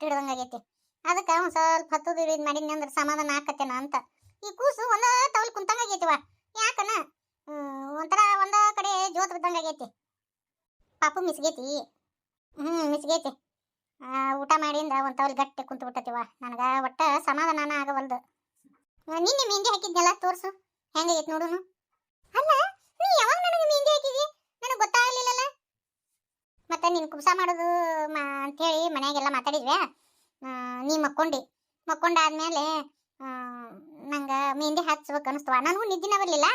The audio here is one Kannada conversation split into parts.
ಗಟ್ಟಿ ಹಿಡ್ದಂಗ ಆಗೈತಿ. ಅದಕ್ಕೆ ಒಂದ್ ಸ್ವಲ್ಪ ಹತ್ತದು ಇಳಿದ್ ಮಾಡಿದ್ನಿ ಅಂದ್ರೆ ಸಮಾಧಾನ ಆಕತ್ತೇನ ಅಂತ. ಈ ಕೂಸು ಒಂದ ತವಲ್ ಕುಂತಂಗ ಆಗೈತಿವ ಯಾಕನ? ಒಂಥರ ಒಂದ ಕಡೆ ಜೋತ್ ಬಿದ್ದಂಗ ಆಗೈತಿ. ಪಾಪು ಮಿಸ್ಗೈತಿ. ಹ್ಮ್, ಮಿಸ್ಗೈತಿ. ಊಟ ಮಾಡಿಂದ ಒಂದ್ ತವಲ್ ಗಟ್ಟಿ ಕುಂತು ಬಿಟ್ಟತಿವ ನನಗ ಒಟ್ಟ ಸಮಾಧಾನ ಆಗವಲ್ದು. ನಿನ್ನೆ ಮೆಹಂದಿ ಹಾಕಿದ್ನಲ್ಲ, ತೋರ್ಸು. ಹೆಂಗೈತಿ ನೋಡುನು? ಅಲ್ಲ ನೀ ಯಾವಾಗ ನನಗೆ ಮೆಹಂದಿ ಹಾಕಿದಿ ನನಗೆ ಗೊತ್ತಾಗ್ಲಿಲ್ಲಲ್ಲ ಮತ್ತೆ ನೀನು ಕುಬ್ಸ ಮಾಡೋದು ಮಾ ಅಂತೇಳಿ ಮನ್ಯಾಗೆಲ್ಲ ಮಾತಾಡಿದ್ವಿ. ನೀ ಮಕ್ಕೊಂಡಿ. ಮಕ್ಕೊಂಡಾದ್ಮೇಲೆ ನಂಗೆ ಮೆಹಂದಿ ಹಚ್ಬೇಕು ಅನಿಸ್ತವ ನನಗೂ ನಿದ್ದಿನ ಬರಲಿಲ್ಲ.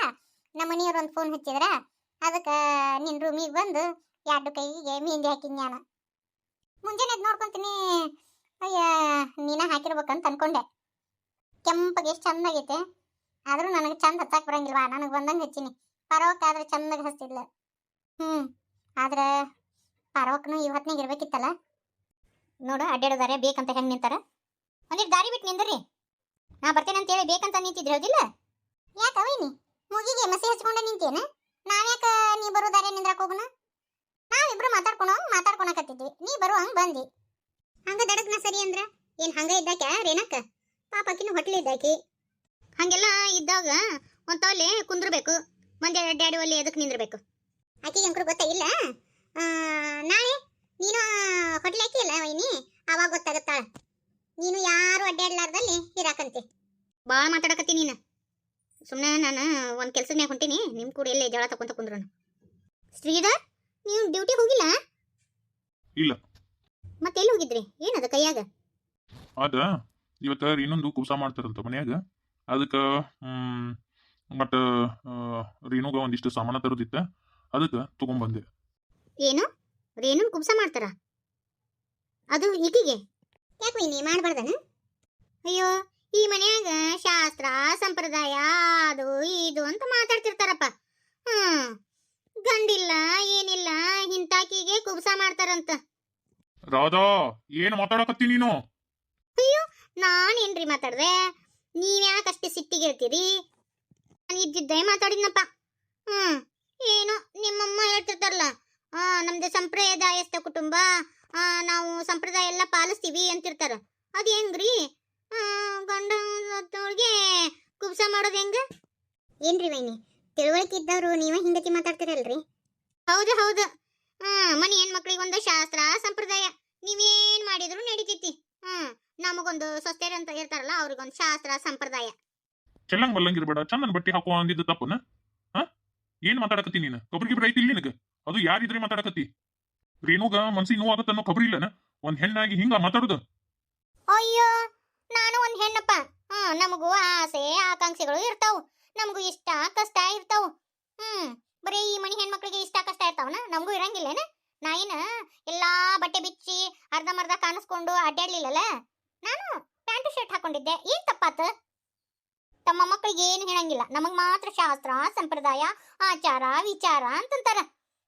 ನಮ್ಮ ಮನೆಯವ್ರು ಒಂದು ಫೋನ್ ಹಚ್ಚಿದ್ರ. ಅದಕ್ಕೆ ನಿನ್ನ ರೂಮಿಗೆ ಬಂದು ಎರಡು ಕೈಗೆ ಮೆಹಂದಿ ಹಾಕಿದ್ ನಾನು. ಮುಂಜಾನೆ ಎದ್ದು ನೋಡ್ಕೊಂತೀನಿ. ಅಯ್ಯ, ನೀನ ಹಾಕಿರ್ಬೇಕಂತ ಅನ್ಕೊಂಡೆ. ಕೆಂಪಗೆ ಎಷ್ಟು ಚಂದಾಗೈತೆ ಆದರೂ ನನಗೆ ಚಂದ ಹಚ್ಚಕ್ ಬರಂಗಿಲ್ವಾ? ನನಗೆ ಬಂದಂಗೆ ಹಚ್ಚೀನಿ. ಪರವಕ್ಕಾದ್ರೆ ಚಂದಾಗ ಹಚ್ತಿದ್ಲ. ಹ್ಞೂ ಆದ್ರೆ ಪರವಕ್ಕನು ಇವತ್ನಾಗ ಇರ್ಬೇಕಿತ್ತಲ್ಲ? ನೋಡು ಅಡ್ಡಾಡೋದಾರೆ ಬೇಕಂತ ಹೆಂಗೆ ನಿಂತಾರ? ಒಂದಿಟ್ಟು ದಾರಿ ಬಿಟ್ಟು ನಿಂದ್ರಿ. ನಾ ಬರ್ತೇನೆ ಅಂತೇಳಿ ಬೇಕಂತ ನಿಂತಿದ್ರಿ, ಹೌದಿಲ್ಲ? ಯಾಕೆ ಅವೈನಿ? ಮುಗಿಗೆ ಮಸಿ ಹಚ್ಕೊಂಡ ನಿಂತೇನ? ಯಾಕ ನೀ ಬರೋ ದಾರಿ ನಿಂದ್ರಕ್ ಹೋಗುನ? ನಾವಿಬ್ರು ಮಾತಾಡ್ಕೊಳೋ ಮಾತಾಡ್ಕೊಳಕತ್ತಿದ್ವಿ ನೀ ಬರೋ ಹಂಗೆ ಬಂದಿ. ಹಂಗ ದಡಕ್ನ ಸರಿ ಅಂದ್ರ? ಏನ್ ಹಂಗ ಇದ್ದಾಕ ರೇನಕ್ಕ ಪಾಪಕಿನ ಹೊಟ್ಲಿ ಇದ್ದಾಕಿ. ಹಂಗೆಲ್ಲ ಇದ್ದಾಗ ಒಂದ್ ತವಲೆ ಕುಂದ್ರಬೇಕು. ಮಂದಿ ಅಡ್ಡಾಡಿ ಒಲ್ಲಿ ಎದಕ್ ನಿಂದ್ರಬೇಕು. ಆಕಿಗೆ ಅಂಕರು ಗೊತ್ತಾಗಿಲ್ಲ ನಾಳೆ ನೀನು ಹೊಟ್ಲಿ ಹಾಕಿಲ್ಲ ವೈನಿ? ಅವಾಗ ಗೊತ್ತಾಗತ್ತಾಳ. ನೀನು ಯಾರು ಅಡ್ಡಾಡ್ಲಾರ್ದಲ್ಲಿ ಇರಾಕಂತೆ. ಭಾಳ ಮಾತಾಡಕತ್ತಿ ನೀನು. ಸುಮ್ಮನೆ ನಾನು ಒಂದು ಕೆಲ್ಸದ ಮ್ಯಾಗ ಹೊಂಟೀನಿ. ನಿಮ್ಮ ಕೂಡ ಎಲ್ಲೇ ಜಗಳ ತಕೊಂತ ಕುಂದ್ರನು. ಶ್ರೀಧರ್ ನೀವು ಡ್ಯೂಟಿ ಹೋಗಿಲ್ಲ? ಇಲ್ಲ. ಮತ್ತೆ ಎಲ್ಲಿ ಹೋಗಿದ್ರಿ? ಏನದ ಕೈಯಾಗ? ಅದ ಇವತ್ತ ಇನ್ನೊಂದು ಕುಬ್ಸ ಮಾಡ್ತಾರಂತ ಮನ್ಯಾಗ. ಅದಕ್ಕೆ ಮತ್ತೆ ರೇಣುಗ ಒಂದಿಷ್ಟು ಸಾಮಾನ ತರೋದಿತ್ತ. ಅದಕ್ಕೆ ತಗೊಂಬಂದೆ. ಏನು ರೇಣುನ್ ಕುಬ್ಸ ಮಾಡ್ತಾರ. ಅದು ಈಕಿಗೆ ಯಾಕೆ ನೀ ಮಾಡಬಾರ್ದನ? ಅಯ್ಯೋ ಈ ಮನ್ಯಾಗ ಶಾಸ್ತ್ರ ಸಂಪ್ರದಾಯ ಅದು ಇದು ಅಂತ ಮಾತಾಡ್ತಿರ್ತಾರಪ್ಪ. ಹ್ಮ್ ಗಂಡಿಲ್ಲ ಏನಿಲ್ಲ ಹಿಂತಾಕಿಗೆ ಕುಬ್ಸ ಮಾಡ್ತಾರಂತ. ರಾಧಾ ಏನ್ ಮಾತಾಡಕತ್ತಿ ನೀನು? ಅಯ್ಯೋ ನಾನೇನ್ರಿ ಮಾತಾಡ್ದೆ? ನೀವ್ಯಾಕಷ್ಟೇ ಸಿಟ್ಟಿಗಿರ್ತೀರಿ ನಾನು ಇದ್ದಿದ್ದೆ ಮಾತಾಡಿದ್ನಪ್ಪ. ಹ್ಮ್ ಏನೋ ನಿಮ್ಮಮ್ಮ ಹೇಳ್ತಿರ್ತಾರಲ್ಲ. ನಮ್ದು ಸಂಪ್ರದಾಯಸ್ಥ ಕುಟುಂಬ. ಆ ನಾವು ಸಂಪ್ರದಾಯ ಎಲ್ಲ ಪಾಲಿಸ್ತೀವಿ ಅಂತಿರ್ತಾರ. ಅದು ಹೆಂಗ್ರಿ? ಗಂಡ ಅವ್ರಿಗೆ ಕುಬ್ಸ ಮಾಡೋದು ಹೆಂಗ? ಏನ್ರಿ ವೈನಿ ತಿಳುವಳಿಕೆ ಇದ್ದವರು ನೀವೇ ಹಿಂಗತಿ ಮಾತಾಡ್ತೀರಲ್ರಿ? ಹೌದು ಹೌದು. ಹ್ಮ್ ಮನೆ ಹೆಣ್ಮಕ್ಳಿಗೆ ಒಂದು ಶಾಸ್ತ್ರ ಸಂಪ್ರದಾಯ. ನೀವೇನ್ ಮಾಡಿದ್ರು ನಡೀತೈತಿ. ಹ್ಮ್ ನಮಗೊಂದು ಸೊಸೆಯರ್ ಅಂತ ಇರ್ತಾರಲ್ಲ ಅವ್ರಿಗೊಂದು ಶಾಸ್ತ್ರ ಸಂಪ್ರದಾಯ. ಚೆಲ್ಲಂಗ್ ಬಲ್ಲಂಗಿರ್ಬೇಡ ಚಂದನ್ ಬಟ್ಟೆ ಹಾಕುವ ಅಂದಿದ್ದು ತಪ್ಪನ? ಹ ಏನ್ ಮಾತಾಡಕತ್ತಿ ನೀನು? ಕೊಬ್ಬರಿ ಗಿಬ್ರ ಐತಿ ನಿನಗ? ಅದು ಯಾರಿದ್ರೆ ಮಾತಾಡಕತ್ತಿ. ರೇಣುಗ ಮನ್ಸಿಗೆ ನೋವು ಅನ್ನೋ ಖಬರಿ ಇಲ್ಲನ? ಒಂದ್ ಹೆಣ್ಣಾಗಿ ಹಿಂಗ ಮಾತಾಡುದು? ಅಯ್ಯೋ, ನಾನು ಒಂದ್ ಹೆಣ್ಣಪ್ಪ. ಹ್ಮ್, ನಮಗೂ ಆಸೆ, ಆಕಾಂಕ್ಷೆಗಳು ಇರ್ತಾವು. ನಮಗೂ ಇಷ್ಟ, ಕಷ್ಟ ಇರ್ತಾವು. ಹ್ಮ್, ಬರೀ ಈ ಮನಿ ಹೆಣ್ಮಕ್ಳಿಗೆ ಇಷ್ಟ, ಕಷ್ಟ ಇರ್ತಾವನ? ನಮಗೂ ಇರಂಗಿಲ್ಲೇನ? ನಾ ಏನ ಎಲ್ಲಾ ಬಟ್ಟೆ ಬಿಚ್ಚಿ ಅರ್ಧಂಬರ್ಧ ಕಾಣಿಸ್ಕೊಂಡು ಅಡ್ಡಾಡ್ಲಿಲ್ಲಲ್ಲ ನಾನು ಪ್ಯಾಂಟ್ ಶರ್ಟ್ ಹಾಕೊಂಡಿದ್ದೆ. ಏನ್ ತಪ್ಪಾತ? ತಮ್ಮ ಮಕ್ಕಳಿಗೆ ಏನು ಹೇಳಂಗಿಲ್ಲ. ನಮಗ್ ಮಾತ್ರ ಶಾಸ್ತ್ರ, ಸಂಪ್ರದಾಯ, ಆಚಾರ, ವಿಚಾರ ಅಂತಂತಾರ.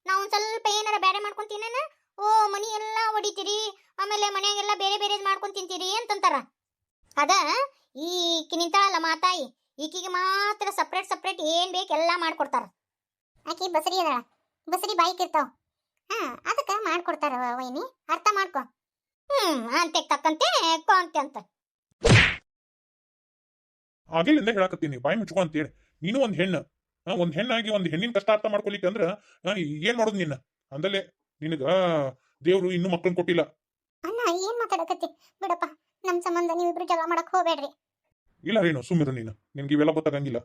ನಾವು ಒಂದು ಸ್ವಲ್ಪ ಏನಾರ ಬೇರೆ ಮಾಡ್ಕೊಂತೀನೇನ ಓ, ಮನಿ ಎಲ್ಲಾ ಹೊಡಿತೀರಿ ಆಮೇಲೆ ಮನ್ಯಾಗೆಲ್ಲ ಬೇರೆ ಬೇರೆ ಮಾಡ್ಕೊಂಡು ತಿಂತೀರಿ ಅಂತಂತಾರ. ಅದ ಈಕಿ ನಿಂತಾಳಲ್ಲ ಮಾತಾಯಿ ಈಕಿಗೆ ಮಾತ್ರ ಸಪ್ರೇಟ್ ಸಪ್ರೇಟ್ ಏನ್ ಬೇಕು ಎಲ್ಲ ಮಾಡ್ಕೊಡ್ತಾರ. ಆಕಿ ಬಸರಿ ಅದಳ. ಬಸರಿ ಬಾಯಿಕ್ ಇರ್ತಾವ. ಹಾ, ಅದಕ್ಕ ಮಾಡ್ಕೊಡ್ತಾರ ವೈನಿ. ಅರ್ಥ ಮಾಡ್ಕೊ. ಹ್ಮ್, ಅಂತೆ, ತಕ್ಕಂತೆ ಕೊಂತೆ ಅಂತ ಆಗಿಲ್ಲಿಂದ ಹೇಳಕತ್ತೀನಿ. ಬಾಯಿ ಮುಚ್ಕೊ ಅಂತೇಳಿ. ನೀನು ಒಂದ್ ಹೆಣ್ಣು. ಒಂದ್ ಹೆಣ್ಣಾಗಿ ಒಂದ್ ಹೆಣ್ಣಿನ ಕಷ್ಟ ಅರ್ಥ ಮಾಡ್ಕೊಲಿಕ್ಕೆ ಅಂದ್ರ ಏನ್ ಮಾಡೋದು ನಿನ್ನ? ಅಂದಲೇ ನಿನಗ ದೇವ್ರು ಇನ್ನು ಮಕ್ಕಳನ್ನ ಕೊಟ್ಟಿಲ್ಲ. ಅಣ್ಣ ಏನ್ ಮಾತಾಡಕತ್ತಿ? ಬಿಡಪ್ಪ ನಮ್ ಸಂಬಂಧ ನೀವಿಬ್ರು ಜಗಳ ಮಾಡಕ್ ಹೋಗ್ಬೇಡ್ರಿ. ಇಲ್ಲ ರೀನು ಸುಮ್ಮಿರು ನೀನು. ನಿನ್ಗೆ ಇವೆಲ್ಲ ಗೊತ್ತಾಗಂಗಿಲ್ಲ.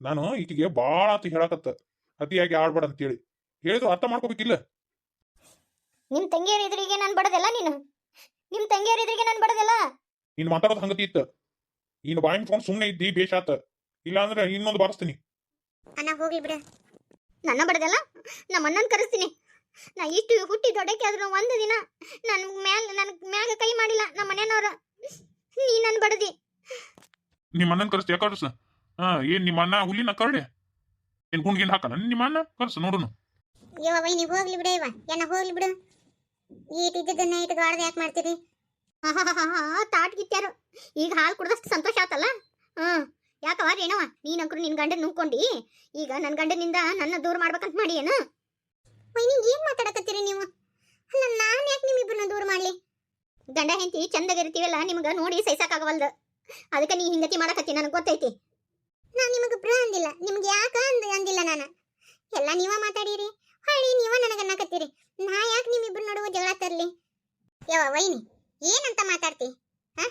ನಾನು ಈಕಿಗೆ ಬಾಳ ಅಂತ ಹೇಳಕತ್ತ. ಅತಿಯಾಗಿ ಆಡ್ಬೇಡ ಅಂತೇಳಿ. ಹೇಳಿದ್ರು ಅರ್ಥ ಮಾಡ್ಕೋಬೇಕಿಲ್ಲ? ನಿಮ್ ತಂಗಿಯರ ಎದುರಿಗೆ ನಾನು ಬಡದಲ್ಲ ನೀನು? ನಿಮ್ ತಂಗಿಯರ ಎದುರಿಗೆ ನಾನು ಬಡದಲ್ಲ? ನೀನ್ ಮಾತಾಡೋದು ಹಂಗತಿ ಇತ್ತ? ನೀನು ಬಾಯಿ ಮುಚ್ಕೊಂಡು ಸುಮ್ಮನೆ ಇದ್ದಿ ಬೇಷಾತ. ಇಲ್ಲ ಅಂದ್ರೆ ಇನ್ನೊಂದು ಬಾರಿಸ್ತೀನಿ. ಅಣ್ಣ ಹೋಗ್ಲಿ ಬಿಡ. ನನ್ನ ಬಡದಲ್ಲ? ನಮ್ಮ ಅಣ್ಣನ ಕರೆಸ್ತೀನಿ. ನಾ ಇಷ್ಟು ಹುಟ್ಟಿ ದೊಡ್ಡಕ್ಕೆ ಆದ್ರೂ ಒಂದು ದಿನ ನನ್ ಮ್ಯಾಲ ನನ್ ಮ್ಯಾಗ ಕೈ ಮಾಡಿಲ್ಲ ನಮ್ಮ ಮನೆಯವ್ರ. ನೀ ನನ್ ಬಡದಿ. ನಿಮ್ಮ ಅಣ್ಣನ ಕರೆಸ್ತಿ ಯಾಕೆ ಕರ್ಸ. ಹಾ ಏನ್ ನಿಮ್ಮ ಅಣ್ಣ ಹುಲಿನ ಕರಡಿ. ಏನ್ ಗುಂಡ್ ಗಿಂಡ್ ಹಾಕಲ್ಲ? ನಿಮ್ಮ ಅಣ್ಣ? ಕರ್ಸ ನೋಡುನು. ಇವ ವೈ ನೀವು ಹೋಗ್ಲಿ ಬಿಡ ಇವ ಏನ ಹೋಗ್ಲಿ ಬಿಡು. ಈಟ್ ಇದ್ದದನ್ನ ಇಟ್ಟು ಗಾಡ್ದ ಯಾಕೆ ಮಾಡ್ತೀರಿ? ತಾಟ್ ಗಿತ್ಯಾರು ಈಗ ಹಾಲು ಕುಡ್ದಷ್ಟು ಸಂತೋಷ ಆತಲ್ಲ? ಹ್ಮ್. ಯಾಕವ ರೇಣವ? ನೀನಂಕರು ನಿನ್ ಗಂಡನ್ ನುಂಗ್ಕೊಂಡಿ ಈಗ ನನ್ನ ಗಂಡನಿಂದ ನನ್ನ ದೂರ ಮಾಡ್ಬೇಕಂತ ಮಾಡಿ ಏನು? ವೈನಿ ಏನ್ ಮಾತಾಡಕತ್ತೀರಿ ನೀವು? ಅಲ್ಲ, ನಾನು ಯಾಕೆ ನಿಮ್ಮಿಬ್ಬರನ್ನ ದೂರ ಮಾಡ್ಲಿ? ಗಂಡ, ಹೆಂಡತಿ ಚಂದಗಿರ್ತೀವಲ್ಲ ನಿಮ್ಗೆ ನೋಡಿ ಸಹಿಸಕ್ಕಾಗವಲ್ದು. ಅದಕ್ಕೆ ನೀ ಹಿಂಗತಿ ಮಾಡಕತ್ತಿ, ನನಗೆ ಗೊತ್ತೈತಿ. ನಾ ನಿಮಗೆ ಬ್ರ ಅಂದಿಲ್ಲ, ನಿಮ್ಗೆ ಯಾಕ ಅಂದ ಅಂದಿಲ್ಲ ನಾನು? ಎಲ್ಲ ನೀವ ಮಾತಾಡಿರಿ, ಹೊಳ್ಳಿ ನೀವ ನನಗೆ ಅನ್ನಕತ್ತೀರಿ. ನಾ ಯಾಕೆ ನಿಮ್ಮಿಬ್ರು ನಡುವ ಜಗಳ ತರ್ಲಿ? ಯವ್ವ, ವೈನಿ, ಏನಂತ ಮಾತಾಡ್ತಿ? ಹ?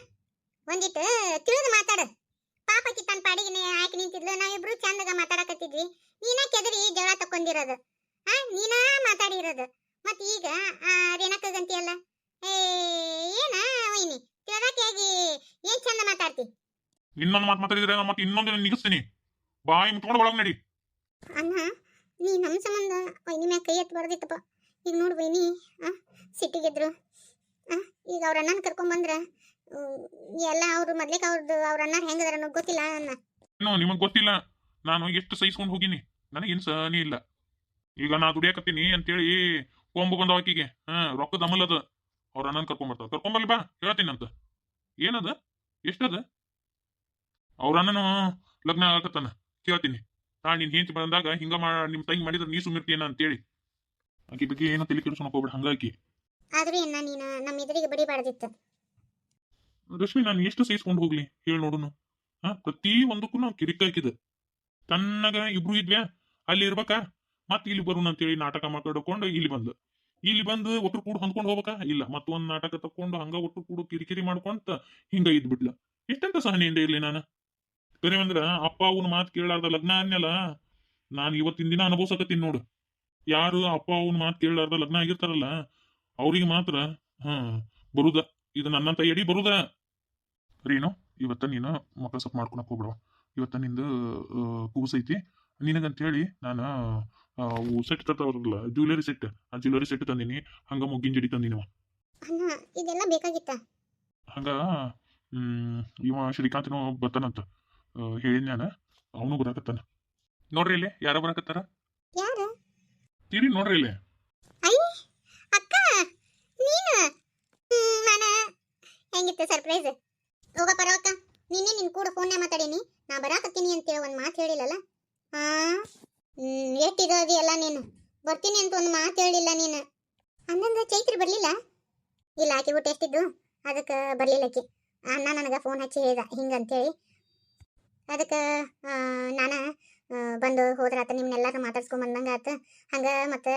ಒಂದಿಟ್ಟು ತಿಳಿದು ಮಾತಾಡು. ಪಾಪಕಿ ತನ್ನ ಪಾಡಿಗೆ ಆಯ್ಕೆ ನಿಂತಿದ್ಲು ನಾವಿಬ್ರು ಚಂದಗ ಮಾತಾಡಕತ್ತಿದ್ವಿ. ನೀನ ಕೆದರಿ ಜಗಳ ತಕೊಂಡಿರೋದು ಆ ನೀನ ಮಾತಾಡಿರೋದು. ಮತ್ ಈಗ ಏ ಏನ ವೈನಿ? ತಿಳದಾಕಿಯಾಗಿ ಏನ್ ಚಂದ ಮಾತಾಡ್ತಿ? ಇನ್ನೊಂದು ಮಾತು ಮಾತಾಡಿದ್ರೆ ನಾನು ಮತ್ತೆ ಇನ್ನೊಂದು ನಿಗಿಸ್ತೀನಿ ಬಾಯಿ ಮುಟ್ಕೊಂಡು ಒಳಗೆ ನಡಿ. ಅಣ್ಣ ನೀ ನಮ್ಮ ಸಂಬಂಧ ವೈನಿ ಮ್ಯಾಗ ಕೈ ಎತ್ತು ಬರ್ದಿತ್ತಪ್ಪ. ಈಗ ನೋಡು ವೈನಿ ಆ ಸಿಟ್ಟಿಗೆದ್ರು. ಆ ಈಗ ಅವ್ರ ಅಣ್ಣನ ಕರ್ಕೊಂಬಂದ್ರ ಹ್ಮ್, ಎಲ್ಲ ಅವ್ರು ಮೊದ್ಲಿಕ್ ಅವ್ರದ್ದು ಅವ್ರ ಅಣ್ಣ ಹೆಂಗದಾರ ಅನ್ನೋದು ಗೊತ್ತಿಲ್ಲ ಅಣ್ಣ ಏನು ನಿಮಗೆ ಗೊತ್ತಿಲ್ಲ ನಾನು ಎಷ್ಟು ಸಹಿಸ್ಕೊಂಡು ಹೋಗಿನಿ. ನನಗೇನು ಸಹನಿ ಇಲ್ಲ. ಈಗ ನಾ ದುಡಿಯಾಕತ್ತೀನಿ ಅಂತೇಳಿ ಕೊಂಬು ಬಂದ ಆಕಿಗೆ. ಹಾ ರೊಕ್ಕದ ಅಮಲ್ ಅದ. ಅವ್ರ ಅಣ್ಣನ ಕರ್ಕೊಂಬರ್ತಾವ ಕರ್ಕೊಂಬರ್ಲಿ ಬಾ ಹೇಳ್ತೀನಂತ ಏನದ? ಎಷ್ಟದ? ಅವ್ರ ಅಣ್ಣನು ಲಗ್ನ ಆಗಕತ್ತಾನ. ಕೇಳ್ತೀನಿ. ನಾ ನಿನ್ ಹೆಂಚ್ ಬಂದಾಗ ಹಿಂಗ ಮಾ ನಿಮ್ ತಂಗಿ ಮಾಡಿದ್ರೆ ನೀ ಸುಮ್ಮಿರ್ತೀಯನ ಅಂತೇಳಿ. ಆಕಿ ಬಗ್ಗೆ ಏನೋ ತಲೆ ಕೆಡಿಸ್ಕೊಂಡು ಹೋಗ್ಬೇಡ ಹಂಗಾಕಿ. ಆದ್ರೂ ಅಣ್ಣ ನೀನು ನಮ್ಮ ಎದುರಿಗೆ ಬಡಿಬಾರ್ದಿತ್ತು. ರಶ್ಮಿ ನಾನು ಎಷ್ಟು ಸಹಿಸ್ಕೊಂಡು ಹೋಗ್ಲಿ? ಹೇಳಿ ನೋಡುನು. ಹಾ, ಪ್ರತಿ ಒಂದಕ್ಕೂ ನಾವು ಕಿರಿಕ್ ಹಾಕಿದ ತನ್ನಗ ಇಬ್ರು ಇದ್ವ್ಯಾ ಅಲ್ಲಿ ಇರ್ಬೇಕಾ? ಮತ್ ಇಲ್ಲಿ ಬರೋಣ ಅಂತೇಳಿ ನಾಟಕ ಮಾತಾಡ್ಕೊಂಡು ಇಲ್ಲಿ ಬಂದು. ಇಲ್ಲಿ ಬಂದು ಒಟ್ಟು ಕೂಡ ಹೊಂದ್ಕೊಂಡು ಹೋಗ್ಬೇಕಾ? ಇಲ್ಲ, ಮತ್ತೊಂದ್ ನಾಟಕ ತಕೊಂಡು ಹಂಗ ಒಟ್ಟು ಕೂಡ ಕಿರಿಕಿರಿ ಮಾಡ್ಕೊಂತ ಹಿಂಗ ಇದ್ಬಿಟ್ಲ. ಎಷ್ಟಂತ ಸಹನೆಯಿಂದ ಇರ್ಲಿ ನಾನು? ಕರೆ ಅಂದ್ರ ಅಪ್ಪ ಅವನ ಮಾತು ಕೇಳಾರ್ದ ಲಗ್ನ ಆದ್ಮೇಲ ನಾನು ಇವತ್ತಿನ ದಿನ ಅನುಭವಿಸಕತ್ತೀನಿ ನೋಡು. ಯಾರು ಅಪ್ಪ ಅವನ ಮಾತು ಕೇಳಾರ್ದ ಲಗ್ನ ಆಗಿರ್ತಾರಲ್ಲ, ಅವ್ರಿಗೆ ಮಾತ್ರ, ಹಾ, ಬರುದ. ಇದು ನನ್ನಂತ ಎಡಿ ಬರುದ. ರೀನು ಇವತ್ತ ನೀನು ಮಕ್ಕಳ ಸೊಪ್ಪು ಮಾಡ್ಕೊಳಕ್ ಹೋಗ್ಬಿಡವ ಇವತ್ತ ನಿಂದು ಕೂಸೈತಿ ನಿನಗಂತೇಳಿ ನಾನು ಸೆಟ್ ತರ್ತಾವ್ರಲ್ಲ ಜ್ಯುವೆಲರಿ ಸೆಟ್ ಆ ಜ್ಯುವೆಲರಿ ಸೆಟ್ ತಂದಿನಿ ಹಂಗ ಮುಗ್ಗಿನ ಜಡಿ ತಂದಿನವ ಇದೆಲ್ಲ ಬೇಕಾಗಿತ್ತ? ಹಂಗ ಇವ ಶ್ರೀಕಾಂತನು ಬರ್ತಾನಂತ ಹೇಳಿದ್ ನಾನು ಅವನು ಬರಾಕತ್ತಾನ. ನೋಡ್ರಿ ಇಲ್ಲಿ ಯಾರ ಬರಾಕತ್ತಾರ? ತಿರಿ ನೋಡ್ರಿ ಇಲ್ಲಿ. ಅಕ್ಕ ನೀನು? ಹ್ಮ್, ನಾನ ಹೆಂಗಿತ್ತು ಸರ್ಪ್ರೈಸ್? ಹೋಗ ಪರವಕ್ಕ ನಿನ್ನೆ ನಿನ್ ಕೂಡ ಫೋನ್ ಮಾತಾಡೀನಿ. ನಾ ಬರಾಕತ್ತೀನಿ ಅಂತೇಳಿ ಒಂದ್ ಮಾತು ಹೇಳಿಲ್ಲಲ್ಲ? ಹಾ ಹ್ಮ್, ಎಷ್ಟಿದು ಎಲ್ಲ ನೀನು? ಬರ್ತೀನಿ ಅಂತ ಒಂದು ಮಾತು ಹೇಳಿಲ್ಲ ನೀನು. ಅಂದಂಗ ಚೈತ್ರಿ ಬರ್ಲಿಲ್ಲ? ಇಲ್ಲ, ಆಕೆ ಊಟ ಎಷ್ಟಿದ್ದು? ಅದಕ್ಕೆ ಬರ್ಲಿಲ್ಲ ಆಕೆ. ಅಣ್ಣ ನನಗೆ ಫೋನ್ ಹಚ್ಚಿ ಹೇಳ್ದ ಹಿಂಗಂತೇಳಿ ಅದಕ್ಕೆ ನಾನು ಬಂದು ಹೋದ್ರಾತ ನಿಮ್ನೆಲ್ಲರೂ ಮಾತಾಡ್ಸ್ಕೊಂಡ್ ಬಂದಂಗೆ ಆತ. ಹಂಗೆ ಮತ್ತೆ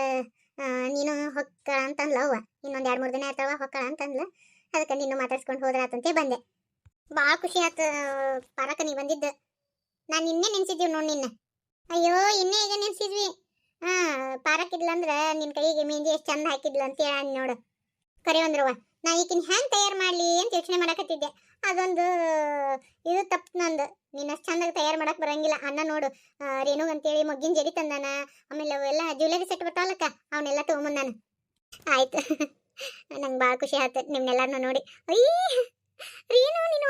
ನೀನು ಹೊಕ್ಕ ಅಂತಂದ್ಲ ಅವ್ವ. ಇನ್ನೊಂದ್ ಎರಡ್ ಮೂರು ದಿನ ಇರ್ತಾವ ಹೊಕ್ಕ ಅಂತಂದ್ಲ ಅದಕ್ಕೆ ನೀನು ಮಾತಾಡ್ಸ್ಕೊಂಡು ಹೋದ್ರಾತಂತೆ ಬಂದೆ. ಭಾಳ ಖುಷಿ ಆತ ಪಾರಕ ನೀ ಬಂದಿದ್ದ. ನಾ ನಿನ್ನೆ ನೆನ್ಸಿದ್ದೀವಿ ನೋಡಿ ನಿನ್ನ. ಅಯ್ಯೋ, ಇನ್ನೇ ಈಗ ನೆನ್ಸಿದ್ವಿ. ಹಾ, ಪಾರಕ್ ಇದ್ಲಂದ್ರ ನಿನ್ ಕೈಗೆ ಮೆಹಂದಿ ಎಷ್ಟು ಚಂದ ಹಾಕಿದ್ಲ ಅಂತ ಹೇಳಿ ನೋಡು. ಕರೆ ಅಂದ್ರವ ನಾ ಈಕಿನ್ ಹ್ಯಾಂಗ್ ತಯಾರು ಮಾಡ್ಲಿ ಅಂತ ಯೋಚನೆ ಮಾಡಕತ್ತಿದ್ದೆ. ಅದೊಂದು, ಇದು ತಪ್ಪು ನಂದು. ನೀನ್ ಅಷ್ಟು ಚಂದಾಗ ತಯಾರು ಮಾಡಕ್ ಬರಂಗಿಲ್ಲ. ಅನ್ನ ನೋಡು. ರೇಣುಗ್ ಅಂತೇಳಿ ಮೊಗ್ಗಿನ ಜಡಿ ತಂದಾನ. ಆಮೇಲೆ ಅವೆಲ್ಲ ಜ್ಯುವೆಲರಿ ಸೆಟ್ ಬರ್ತಾವಲ್ಲಕ್ಕ ಅವನ್ನೆಲ್ಲ ತಗೊಂಬಂದಾನ. ಆಯ್ತು. ನಂಗೆ ಭಾಳ ಖುಷಿ ಆಯ್ತು ನಿಮ್ನೆಲ್ಲಾರನ್ನೂ ನೋಡಿ. ಅಯ್ಯ!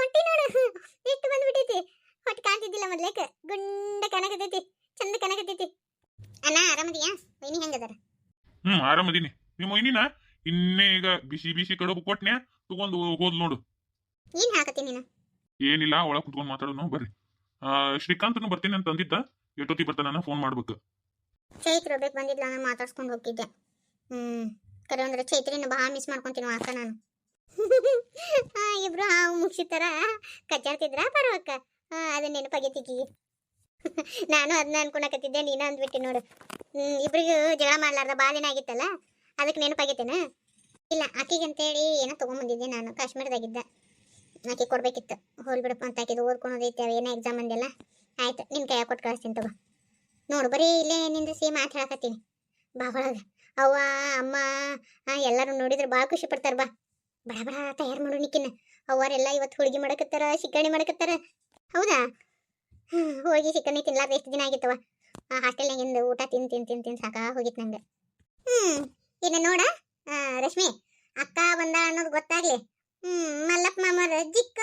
ಹೊಟ್ಟಿ ನೋಡು. ಎಷ್ಟು ಬಂದ್ಬಿಟ್ಟೈತಿ. ಹೊಟ್ಟೆ ಕಾಣ್ತಿದ್ದಿಲ್ಲ ಮೊದ್ಲೇಕ ಗುಂಡ ಕನಕತೈತಿ ಚಂದ ಕನಕತೈತಿ ಅಣ್ಣ ಆರಾಮದಿಯಾ? ವೈನಿ ಹೆಂಗದಾರ? ಹ್ಮ್ ಆರಾಮದೀನಿ. ನಿಮ್ಮ ಇನ್ನಿನ ಇನ್ನೇ ಈಗ ಬಿಸಿ ಬಿಸಿ ಕಡುಬು ಕೊಟ್ನ್ಯಾ ತಗೊಂಡು ಹೋದ್ ನೋಡು. ಏನ್ ಹಾಕತಿ ನೀನು? ಏನಿಲ್ಲ ಒಳಗ್ ಕುತ್ಕೊಂಡ್ ಮಾತಾಡೋನು. ಬರ್ರಿ. ಆ ಶ್ರೀಕಾಂತನು ಬರ್ತೀನಿ ಅಂತ ಅಂದಿದ್ದ. ಎಷ್ಟೊತ್ತಿ ಬರ್ತಾನ ಫೋನ್ ಮಾಡ್ಬೇಕು. ಚೈತ್ರ ಬೇಕು ಬಂದಿದ್ಲ ನಾನು ಮಾತಾಡ್ಸ್ಕೊಂಡು ಹೋಗ್ತಿದ್ದೆ. ಹ್ಮ್ ಕರೆ ಅಂದ್ರೆ ಚೈತ್ರಿನ ಬಹಳ ಮಿಸ್ ಮಾಡ್ಕೊಂತೀನಿ ಅಕ್ಕ ನಾನು. ಇಬ್ರು ಹಾವು ಮುಗಿಸಿತರ ಕಚ್ಚಾಡ್ತಿದ್ರ? ಪರವಕ್ಕ ಅದು ನೆನಪಾಗೈತಿ ನಾನು ಅದನ್ನ ಅನ್ಕೊಳಕತ್ತಿದ್ದೆ ನೀನ ಅಂದ್ಬಿಟ್ಟು ನೋಡು. ಇಬ್ರಿಗೂ ಜಗಳ ಮಾಡ್ಲಾರ್ದ ಭಾಳ ದಿನ ಆಗಿತ್ತಲ್ಲ? ಅದಕ್ಕೆ ನೆನಪಾಗೈತೇನ? ಇಲ್ಲ ಆಕಿಗೆ ಅಂತೇಳಿ ಏನೋ ತೊಗೊಂಬಂದಿದ್ದೆ ನಾನು, ಕಾಶ್ಮೀರದಾಗಿದ್ದ. ಆಕೆ ಕೊಡ್ಬೇಕಿತ್ತು. ಹೋಲ್ ಬಿಡಪ್ಪ ಅಂತ ಆಕಿದು ಓದ್ಕೊಳೋದೈತೆ ಏನೋ ಎಕ್ಸಾಮ್ ಅಂದೆಲ್ಲ ಆಯ್ತು, ನಿನ್ ಕೈಯಾಗ ಕೊಟ್ಟು ಕಳಿಸ್ತೀನಿ ತಗೋ. ನೋಡು, ಬರೀ ಇಲ್ಲೇ ನಿಂದ್ರಿಸಿ ಮಾತು ಹೇಳಕತ್ತೀನಿ ಬಾ, ಒಳಗೆ. ಅವ್ವ, ಅಮ್ಮ ಎಲ್ಲರೂ ನೋಡಿದ್ರೆ ಭಾಳ ಖುಷಿ ಪಡ್ತಾರ ಬಾ. ಬಡ ಬಡ ತಯಾರು ಮಾಡು ನಿಕ್ಕಿನ. ಅವರೆಲ್ಲ ಇವತ್ತು ಹೋಳಿಗೆ ಮಾಡಕತ್ತಾರ ಶಿಕ್ಕಣಿ ಮಾಡಕತ್ತಾರ. ಹೌದಾ? ಹೋಗಿ ಶಿಕರಣಿ ತಿನ್ಲಾರ್ದ ಎಷ್ಟು ದಿನ ಆಗಿತ್ತವ ಆ ಹಾಸ್ಟೆಲ್ನಾಗಿಂದ ಊಟ ತಿನ್ ತಿನ್ ತಿನ್ ತಿನ್ ಸಾಕಾ ಹೋಗಿತ್ತು ನಂಗೆ. ಹ್ಮ್, ಇನ್ನು ನೋಡ ರಶ್ಮಿ, ಅಕ್ಕ ಬಂದ ಅನ್ನೋದು ಗೊತ್ತಾಗ್ಲಿ. ಹ್ಮ್, ಮಲ್ಲಪ್ಪ ಮಾಮರ ಜಿಕ್ಕ